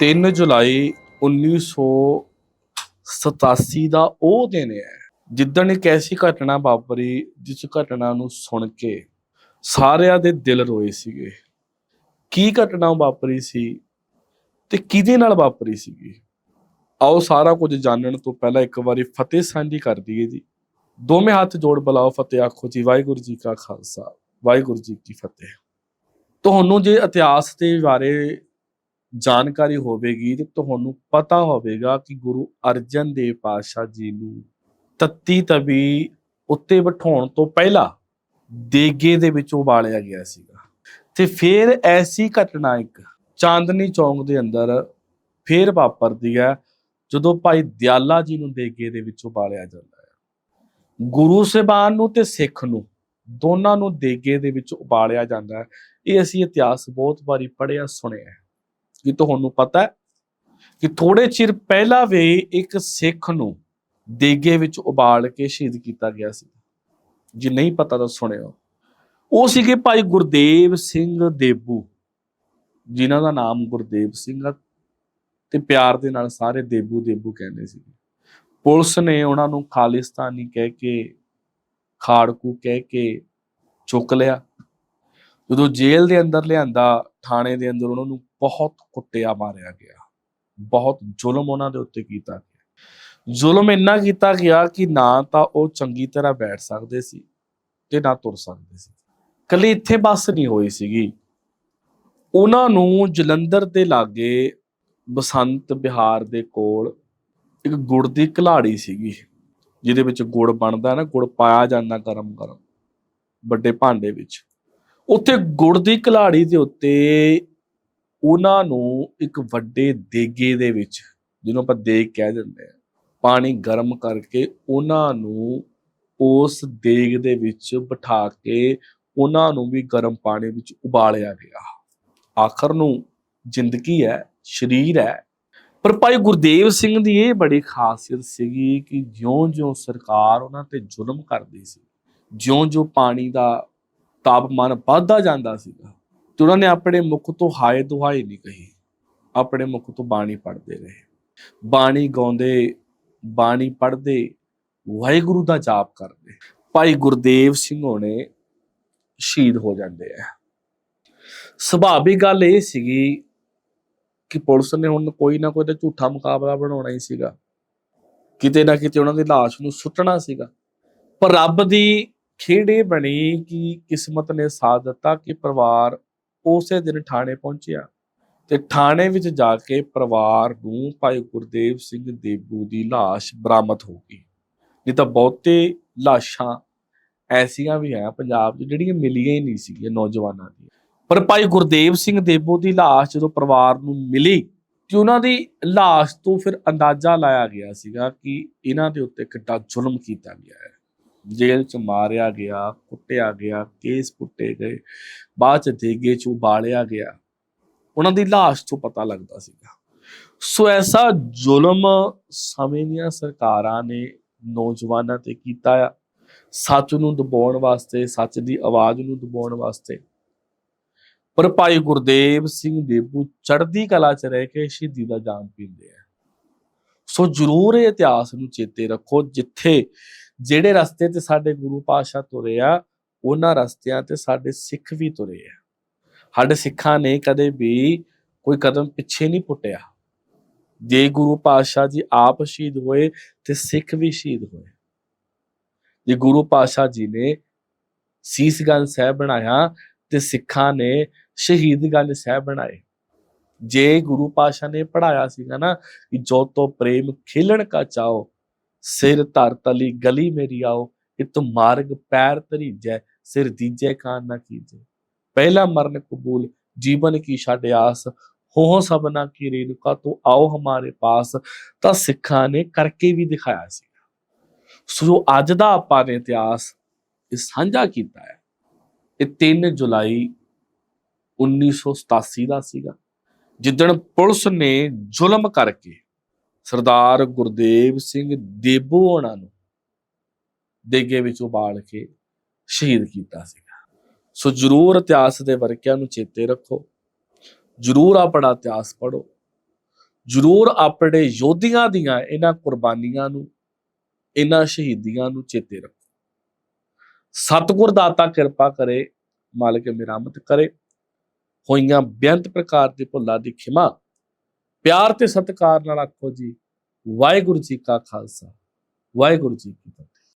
3 ਜੁਲਾਈ 1987 ਦਾ ਉਹ ਦਿਨ ਹੈ। ਜਿੱਦਣ ਇੱਕ ਐਸੀ ਘਟਨਾ ਵਾਪਰੀ, ਜਿਸ ਘਟਨਾ ਨੂੰ ਸੁਣ ਕੇ ਸਾਰਿਆਂ ਦੇ ਦਿਲ ਰੋਏ ਸੀਗੇ। ਕੀ ਘਟਨਾ ਵਾਪਰੀ ਸੀ ਤੇ ਕਿਹਦੇ ਨਾਲ ਵਾਪਰੀ ਸੀਗੀ? ਆਓ ਸਾਰਾ ਕੁਝ ਜਾਣਨ ਤੋਂ ਪਹਿਲਾਂ ਇੱਕ ਵਾਰੀ ਫਤਿਹ ਸਾਂਝੀ ਕਰ ਦਈਏ ਜੀ। ਦੋਵੇਂ ਹੱਥ ਜੋੜ ਬੁਲਾਓ, ਫਤਿਹ ਆਖੋ ਜੀ, ਵਾਹਿਗੁਰੂ ਜੀ ਕਾ ਖਾਲਸਾ, ਵਾਹਿਗੁਰੂ ਜੀ ਕੀ ਫਤਿਹ। ਤੁਹਾਨੂੰ ਜੇ ਇਤਿਹਾਸ ਦੇ ਬਾਰੇ ਜਾਣਕਾਰੀ ਹੋਵੇਗੀ ਤੇ ਤੁਹਾਨੂੰ ਪਤਾ ਹੋਵੇਗਾ ਕਿ ਗੁਰੂ ਅਰਜਨ ਦੇਵ ਪਾਤਸ਼ਾਹ ਜੀ ਨੂੰ ਤੱਤੀ ਤਵੀ ਉੱਤੇ ਬਿਠਾਉਣ ਤੋਂ ਪਹਿਲਾਂ ਦੇਗੇ ਦੇ ਵਿੱਚ ਉਬਾਲਿਆ ਗਿਆ ਸੀਗਾ। ਤੇ ਫਿਰ ਐਸੀ ਘਟਨਾ ਇੱਕ ਚਾਂਦਨੀ ਚੌਂਕ ਦੇ ਅੰਦਰ ਫੇਰ ਵਾਪਰਦੀ ਹੈ, ਜਦੋਂ ਭਾਈ ਦਿਆਲਾ ਜੀ ਨੂੰ ਦੇਗੇ ਦੇ ਵਿੱਚ ਉਬਾਲਿਆ ਜਾਂਦਾ ਹੈ। ਗੁਰੂ ਸਾਹਿਬਾਨ ਨੂੰ ਤੇ ਸਿੱਖ ਨੂੰ ਦੋਨਾਂ ਨੂੰ ਦੇਗੇ ਦੇ ਵਿੱਚ ਉਬਾਲਿਆ ਜਾਂਦਾ ਹੈ। ਇਹ ਅਸੀਂ ਇਤਿਹਾਸ ਬਹੁਤ ਵਾਰੀ ਪੜ੍ਹਿਆ, ਸੁਣਿਆ ਹੈ। ਕਿ ਤੁਹਾਨੂੰ ਪਤਾ ਹੈ ਕਿ ਥੋੜੇ ਚਿਰ ਪਹਿਲਾਂ ਵੀ ਇੱਕ ਸਿੱਖ ਨੂੰ ਦੇਗੇ ਵਿੱਚ ਉਬਾਲ ਕੇ ਸ਼ਹੀਦ ਕੀਤਾ ਗਿਆ ਸੀ। ਜੇ ਨਹੀਂ ਪਤਾ ਤਾਂ ਸੁਣਿਓ। ਉਹ ਸੀਗੇ ਭਾਈ ਗੁਰਦੇਵ ਸਿੰਘ ਦੇਬੂ, ਜਿਨ੍ਹਾਂ ਦਾ ਨਾਮ ਗੁਰਦੇਵ ਸਿੰਘ ਆ ਤੇ ਪਿਆਰ ਦੇ ਨਾਲ ਸਾਰੇ ਦੇਬੂ ਦੇਬੂ ਕਹਿੰਦੇ ਸੀ। ਪੁਲਿਸ ਨੇ ਉਹਨਾਂ ਨੂੰ ਖਾਲਿਸਤਾਨੀ ਕਹਿ ਕੇ, ਖਾੜਕੂ ਕਹਿ ਕੇ ਚੁੱਕ ਲਿਆ। ਜਦੋਂ ਜੇਲ੍ਹ ਦੇ ਅੰਦਰ ਲਿਆਂਦਾ, ਥਾਣੇ ਦੇ ਅੰਦਰ ਉਹਨਾਂ ਨੂੰ ਬਹੁਤ ਕੁੱਟਿਆ ਮਾਰਿਆ ਗਿਆ। ਬਹੁਤ ਜ਼ੁਲਮ ਉਹਨਾਂ ਦੇ ਉੱਤੇ ਕੀਤਾ ਗਿਆ। ਜ਼ੁਲਮ ਇੰਨਾ ਕੀਤਾ ਗਿਆ ਕਿ ਨਾ ਤਾਂ ਉਹ ਚੰਗੀ ਤਰ੍ਹਾਂ ਬੈਠ ਸਕਦੇ ਸੀ ਤੇ ਨਾ ਤੁਰ ਸਕਦੇ ਸੀ। ਕੱਲੀ ਇੱਥੇ ਬੱਸ ਨਹੀਂ ਹੋਈ ਸੀਗੀ। ਉਹਨਾਂ ਨੂੰ ਜਲੰਧਰ ਦੇ ਲਾਗੇ ਬਸੰਤ ਬਿਹਾਰ ਦੇ ਕੋਲ ਇੱਕ ਗੁੜ ਦੀ ਘਲਾੜੀ ਸੀਗੀ, ਜਿਹਦੇ ਵਿੱਚ ਗੁੜ ਬਣਦਾ ਨਾ, ਗੁੜ ਪਾਇਆ ਜਾਂਦਾ ਗਰਮ ਗਰਮ ਵੱਡੇ ਭਾਂਡੇ ਵਿੱਚ। ਉੱਥੇ ਗੁੜ ਦੀ ਘਲਾੜੀ ਦੇ ਉੱਤੇ ਉਹਨਾਂ ਨੂੰ ਇੱਕ ਵੱਡੇ ਦੇਗੇ ਦੇ ਵਿੱਚ, ਜਿਹਨੂੰ ਆਪਾਂ ਦੇਗ ਕਹਿ ਦਿੰਦੇ ਆ ਪਾਣੀ ਗਰਮ ਕਰਕੇ ਉਹਨਾਂ ਨੂੰ ਉਸ ਦੇਗ ਦੇ ਵਿੱਚ ਬਿਠਾ ਕੇ ਉਹਨਾਂ ਨੂੰ ਵੀ ਗਰਮ ਪਾਣੀ ਵਿੱਚ ਉਬਾਲਿਆ ਗਿਆ। ਆਖਰ ਨੂੰ ਜ਼ਿੰਦਗੀ ਹੈ, ਸਰੀਰ ਹੈ। ਪਰ ਭਾਈ ਗੁਰਦੇਵ ਸਿੰਘ ਦੀ ਇਹ ਬੜੀ ਖਾਸੀਅਤ ਸੀਗੀ ਕਿ ਜਿਉਂ-ਜਿਉਂ ਸਰਕਾਰ ਉਹਨਾਂ ਤੇ ਜ਼ੁਲਮ ਕਰਦੀ ਸੀ, ਜਿਉਂ-ਜਿਉਂ ਪਾਣੀ ਦਾ ਤਾਪਮਾਨ ਵੱਧਦਾ ਜਾਂਦਾ ਸੀਗਾ ਤੇ ਉਹਨਾਂ ਨੇ ਆਪਣੇ ਮੁਖ ਤੋਂ ਹਾਏ ਦੁਹਾਏ ਨਹੀਂ ਕਹੀ। ਆਪਣੇ ਮੁਖ ਤੋਂ ਬਾਣੀ ਪੜ੍ਹਦੇ ਰਹੇ। ਬਾਣੀ ਗਾਉਂਦੇ, ਬਾਣੀ ਪੜ੍ਹਦੇ, ਵਾਹਿਗੁਰੂ ਦਾ ਜਾਪ ਕਰਦੇ। ਭਾਈ ਗੁਰਦੇਵ ਸਿੰਘ ਹੋਣੇ ਸ਼ਹੀਦ ਹੋ ਜਾਂਦੇ ਆ। ਸੁਭਾਵਿਕ ਗੱਲ ਇਹ ਸੀਗੀ ਕਿ ਪੁਲਿਸ ਨੇ ਹੁਣ ਕੋਈ ਨਾ ਕੋਈ ਤਾਂ ਝੂਠਾ ਮੁਕਾਬਲਾ ਬਣਾਉਣਾ ਹੀ ਸੀਗਾ। ਕਿਤੇ ਨਾ ਕਿਤੇ ਉਹਨਾਂ ਦੀ ਲਾਸ਼ ਨੂੰ ਸੁੱਟਣਾ ਸੀਗਾ। ਪਰ ਰੱਬ ਦੀ ਖੇਡ ਇਹ ਬਣੀ ਕਿ ਕਿਸਮਤ ਨੇ ਸਾਥ ਦਿੱਤਾ ਕਿ ਪਰਿਵਾਰ ਉਸੇ ਦਿਨ ਥਾਣੇ ਪਹੁੰਚਿਆ ਤੇ ਥਾਣੇ ਵਿੱਚ ਜਾ ਕੇ ਪਰਿਵਾਰ ਨੂੰ ਭਾਈ ਗੁਰਦੇਵ ਸਿੰਘ ਦੇਬੂ ਦੀ ਲਾਸ਼ ਬਰਾਮਦ ਹੋ ਗਈ। ਨਹੀਂ ਤਾਂ ਬਹੁਤੇ ਲਾਸ਼ਾਂ ਐਸੀਆਂ ਵੀ ਹੈ ਪੰਜਾਬ 'ਚ ਜਿਹੜੀਆਂ ਮਿਲੀਆਂ ਹੀ ਨਹੀਂ ਸੀਗੀਆਂ ਨੌਜਵਾਨਾਂ ਦੀਆਂ। ਪਰ ਭਾਈ ਗੁਰਦੇਵ ਸਿੰਘ ਦੇਬੂ ਦੀ ਲਾਸ਼ ਜਦੋਂ ਪਰਿਵਾਰ ਨੂੰ ਮਿਲੀ ਤੇ ਉਹਨਾਂ ਦੀ ਲਾਸ਼ ਤੋਂ ਫਿਰ ਅੰਦਾਜ਼ਾ ਲਾਇਆ ਗਿਆ ਸੀਗਾ ਕਿ ਇਹਨਾਂ ਦੇ ਉੱਤੇ ਕਿੱਡਾ ਜ਼ੁਲਮ ਕੀਤਾ ਗਿਆ ਹੈ। ਜੇਲ੍ਹ 'ਚ ਮਾਰਿਆ ਗਿਆ, ਕੁੱਟਿਆ ਗਿਆ, ਕੇਸ ਪੁੱਟੇ ਗਏ, ਬਾਅਦ 'ਚ ਦੇਗੇ 'ਚ ਉਬਾਲਿਆ ਗਿਆ। ਉਹਨਾਂ ਦੀ ਲਾਸ਼ ਤੋਂ ਪਤਾ ਲੱਗਦਾ ਸੀਗਾ। ਸੋ ਐਸਾ ਜ਼ੁਲਮ ਸਮੇਂ ਸਰਕਾਰਾਂ ਨੇ ਨੌਜਵਾਨਾਂ ਤੇ ਕੀਤਾ ਆ। ਸੱਚ ਨੂੰ ਦਬਾਉਣ ਵਾਸਤੇ, ਸੱਚ ਦੀ ਆਵਾਜ਼ ਨੂੰ ਦਬਾਉਣ ਵਾਸਤੇ। ਪਰ ਭਾਈ ਗੁਰਦੇਵ ਸਿੰਘ ਦੇਬੂ ਚੜ੍ਹਦੀ ਕਲਾ 'ਚ ਰਹਿ ਕੇ ਸ਼ਹੀਦੀ ਦਾ ਜਾਮ ਪੀਂਦੇ ਆ। ਸੋ ਜ਼ਰੂਰ ਇਹ ਇਤਿਹਾਸ ਨੂੰ ਚੇਤੇ ਰੱਖੋ, ਜਿੱਥੇ ਜਿਹੜੇ ਰਸਤੇ ਤੇ ਸਾਡੇ ਗੁਰੂ ਪਾਤਸ਼ਾਹ ਤੁਰੇ ਆ, ਉਹਨਾਂ ਰਸਤਿਆਂ ਤੇ ਸਾਡੇ ਸਿੱਖ ਵੀ ਤੁਰੇ ਆ। ਸਾਡੇ ਸਿੱਖਾਂ ਨੇ ਕਦੇ ਵੀ ਕੋਈ ਕਦਮ ਪਿੱਛੇ ਨਹੀਂ ਪੁੱਟਿਆ। ਜੇ ਗੁਰੂ ਪਾਤਸ਼ਾਹ ਜੀ ਆਪ ਸ਼ਹੀਦ ਹੋਏ ਤੇ ਸਿੱਖ ਵੀ ਸ਼ਹੀਦ ਹੋਏ। ਜੇ ਗੁਰੂ ਪਾਤਸ਼ਾਹ ਜੀ ਨੇ ਸੀਸਗੰਜ ਸਾਹਿਬ ਬਣਾਇਆ ਤੇ ਸਿੱਖਾਂ ਨੇ ਸ਼ਹੀਦਗੰਜ ਸਾਹਿਬ ਬਣਾਏ। ਜੇ ਗੁਰੂ ਪਾਤਸ਼ਾਹ ਨੇ ਪੜਾਇਆ ਸੀਗਾ ਨਾ ਕਿ ਜੋ ਤੋ ਪ੍ਰੇਮ ਖੇਲਣ ਕਾ ਚਾਓ ਸਿਰ ਧਰ ਤਲੀ ਗਲੀ ਮੇਰੀ ਆਓ, ਇਤ ਮਾਰਗ ਪੈਰ ਤਰੀਜੈ ਸਿਰ ਦੀਜੈ ਕਾਨ ਨਾ ਕੀਜੈ। ਪਹਿਲਾ ਮਰਨ ਕਬੂਲ ਜੀਵਨ ਕੀ ਛੱਡ ਆਸ ਹੋ ਸਭਨਾ ਕੀ ਰੇਣੁਕਾ ਤੋ ਆਓ ਹਮਾਰੇ ਪਾਸ। ਤਾਂ ਸਿੱਖਾਂ ਨੇ ਕਰਕੇ ਵੀ ਦਿਖਾਇਆ ਸੀ ਸੋ ਅੱਜ ਦਾ ਆਪਾਂ ਨੇ ਇਤਿਹਾਸ ਇਹ ਸਾਂਝਾ ਕੀਤਾ ਹੈ। ਇਹ 3 ਜੁਲਾਈ 1987 ਦਾ ਸੀਗਾ। ਜਿੱਦਣ ਪੁਲਿਸ ਨੇ ਜ਼ੁਲਮ ਕਰਕੇ ਸਰਦਾਰ ਗੁਰਦੇਵ ਸਿੰਘ ਦੇਬੋ ਉਹਨਾਂ ਨੂੰ ਦੇਗੇ ਵਿੱਚ ਉਬਾਲ ਕੇ ਸ਼ਹੀਦ ਕੀਤਾ ਸੀਗਾ। ਸੋ ਜਰੂਰ ਇਤਿਹਾਸ ਦੇ ਵਰਕਿਆਂ ਨੂੰ ਚੇਤੇ ਰੱਖੋ, ਜਰੂਰ ਆਪਣਾ ਇਤਿਹਾਸ ਪੜੋ ਜ਼ਰੂਰ ਆਪਣੇ ਯੋਧਿਆਂ ਦੀਆਂ ਇਹਨਾਂ ਕੁਰਬਾਨੀਆਂ ਨੂੰ, ਇਹਨਾਂ ਸ਼ਹੀਦੀਆਂ ਨੂੰ ਚੇਤੇ ਰੱਖੋ। ਸਤਿਗੁਰ ਦਾਤਾ ਕਿਰਪਾ ਕਰੇ, ਮਾਲਕ ਮਿਹਰਮਤ ਕਰੇ, ਹੋਈਆਂ ਬੇਅੰਤ ਪ੍ਰਕਾਰ ਦੀ ਭੁੱਲਾਂ ਦੀ ਖਿਮਾ ਪਿਆਰ ਤੇ ਸਤਿਕਾਰ ਨਾਲ ਆਖੋ ਜੀ ਵਾਹਿਗੁਰੂ ਜੀ ਕਾ ਖਾਲਸਾ ਵਾਹਿਗੁਰੂ ਜੀ ਕੀ ਫਤਿਹ।